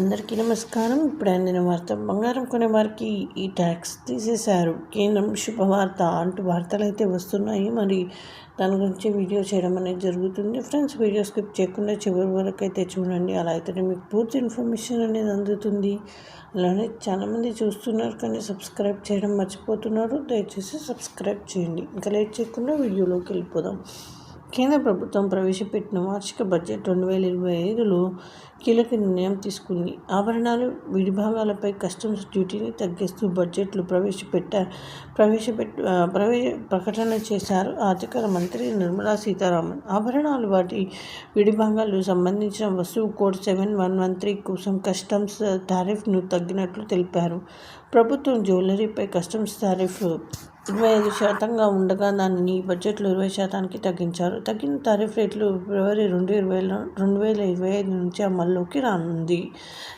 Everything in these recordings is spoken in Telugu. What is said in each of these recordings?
అందరికీ నమస్కారం. ఇప్పుడు అందిన వార్త బంగారం కొనే వారికి ఈ ట్యాక్స్ తీసేశారు. కేంద్రం శుభవార్త అంటూ వార్తలు అయితే వస్తున్నాయి. మరి దాని గురించి వీడియో చేయడం అనేది జరుగుతుంది. ఫ్రెండ్స్ వీడియో స్కిప్ చేయకుండా చివరి వరకు అయితే చూడండి. అలా అయితే మీకు పూర్తి ఇన్ఫర్మేషన్ అనేది అందుతుంది. అలానే చాలామంది చూస్తున్నారు కానీ సబ్స్క్రైబ్ చేయడం మర్చిపోతున్నారు. దయచేసి సబ్స్క్రైబ్ చేయండి. ఇంకా లేట్ చేయకుండా వీడియోలోకి వెళ్ళిపోదాం. కేంద్ర ప్రభుత్వం ప్రవేశపెట్టిన వార్షిక బడ్జెట్ రెండు వేల ఇరవై ఐదులో కీలక నిర్ణయం తీసుకుంది. ఆభరణాలు విడిభాగాలపై కస్టమ్స్ డ్యూటీని తగ్గిస్తూ బడ్జెట్లు ప్రవేశపెట్ట ప్రవేశపెట్ ప్రవేశ ప్రకటన చేశారు ఆర్థిక మంత్రి నిర్మలా సీతారామన్. ఆభరణాలు వాటి విడిభాగాలు సంబంధించిన వస్తువు code seven one one three కోసం కస్టమ్స్ టారిఫ్ను తగ్గినట్లు తెలిపారు. ప్రభుత్వం జ్యువెలరీపై కస్టమ్స్ టారిఫ్ ఇరవై ఐదు శాతంగా ఉండగా దానిని బడ్జెట్లో ఇరవై శాతానికి తగ్గించారు. తగ్గిన టారిఫ్ రేట్లు ఫిబ్రవరి రెండు ఇరవై రెండు వేల ఇరవై ఐదు నుంచి అమల్లోకి రానుంది.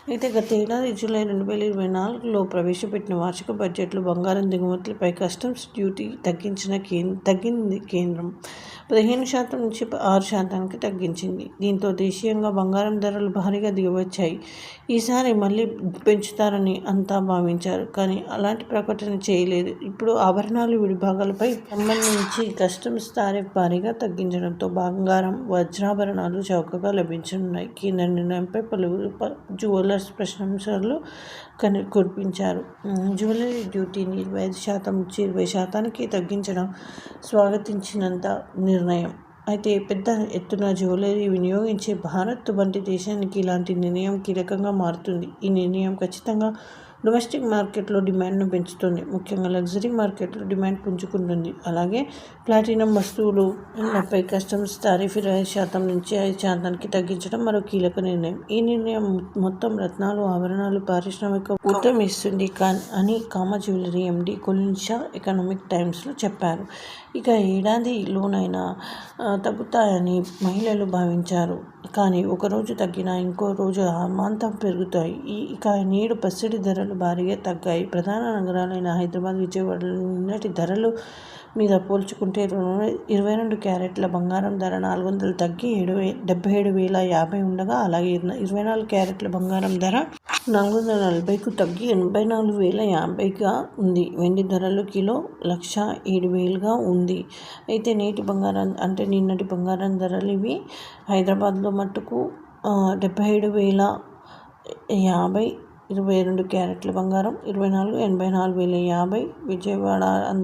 అయితే గత ఏడాది జూలై రెండు వేల ఇరవై నాలుగులో ప్రవేశపెట్టిన వార్షిక బడ్జెట్లో బంగారం దిగుమతులపై కస్టమ్స్ డ్యూటీ తగ్గించిన కేంద్ర తగ్గింది కేంద్రం. పదిహేను శాతం నుంచి ఆరు శాతానికి తగ్గించింది. దీంతో దేశీయంగా బంగారం ధరలు భారీగా దిగవచ్చాయి. ఈసారి మళ్ళీ పెంచుతారని అంతా భావించారు. కానీ అలాంటి ప్రకటన చేయలేదు. ఇప్పుడు ఆభరణ ఆభరణాలు విడిభాగాలపై సంబంధించి కస్టమ్స్ తారీఫ్ భారీగా తగ్గించడంతో బంగారం వజ్రాభరణాలు చౌకగా లభించనున్నాయి. కింద నిర్ణయంపై పలువురు జ్యువెలర్స్ ప్రశంసలు కని కురిపించారు. జ్యువెలరీ డ్యూటీని ఇరవై ఐదు శాతం నుంచి ఇరవై శాతానికి తగ్గించడం స్వాగతించినంత నిర్ణయం. అయితే పెద్ద ఎత్తున జ్యువెలరీ వినియోగించే భారత్ వంటి దేశానికి ఇలాంటి నిర్ణయం కీలకంగా మారుతుంది. ఈ నిర్ణయం ఖచ్చితంగా డొమెస్టిక్ మార్కెట్లో డిమాండ్ను పెంచుతుంది. ముఖ్యంగా లగ్జరీ మార్కెట్లో డిమాండ్ పుంజుకుంటుంది. అలాగే ప్లాటినం వస్తువులు పై కస్టమ్స్ టారిఫ్ ఇరవై శాతం నుంచి ఐదు శాతానికి తగ్గించడం మరో కీలక నిర్ణయం. ఈ నిర్ణయం మొత్తం రత్నాలు ఆభరణాలు పారిశ్రామిక ఊతం ఇస్తుంది అని Kama jewellery MD Colin Shah economic టైమ్స్లో చెప్పారు. ఇక ఏడాదిలోనైనా తగ్గుతాయని మహిళలు భావించారు. కానీ ఒకరోజు తగ్గినా ఇంకో రోజు అమాంతం పెరుగుతాయి. ఈ ఇక నేడు పసిడి ధరలు భారీగా తగ్గాయి. ప్రధాన నగరాలైన హైదరాబాద్ విజయవాడలో నిన్నటి ధరలు మీద పోల్చుకుంటే ఇరవై రెండు క్యారెట్ల బంగారం ధర నాలుగు వందలు తగ్గి ఏడు డెబ్బై ఏడు వేల యాభై ఉండగా అలాగే ఇరవై నాలుగు క్యారెట్ల బంగారం ధర నాలుగు వందల నలభైకు తగ్గి ఎనభై నాలుగు వేల యాభైగా ఉంది. వెండి ధరలు కిలో లక్ష ఏడు వేలుగా ఉంది. అయితే నేటి బంగారం అంటే నిన్నటి బంగారం ధరలు ఇవి హైదరాబాద్లో మట్టుకు డెబ్బై ఏడు వేల యాభై ఇరవై రెండు క్యారెట్ల బంగారం ఇరవై నాలుగు ఎనభై నాలుగు వేల యాభై విజయవాడ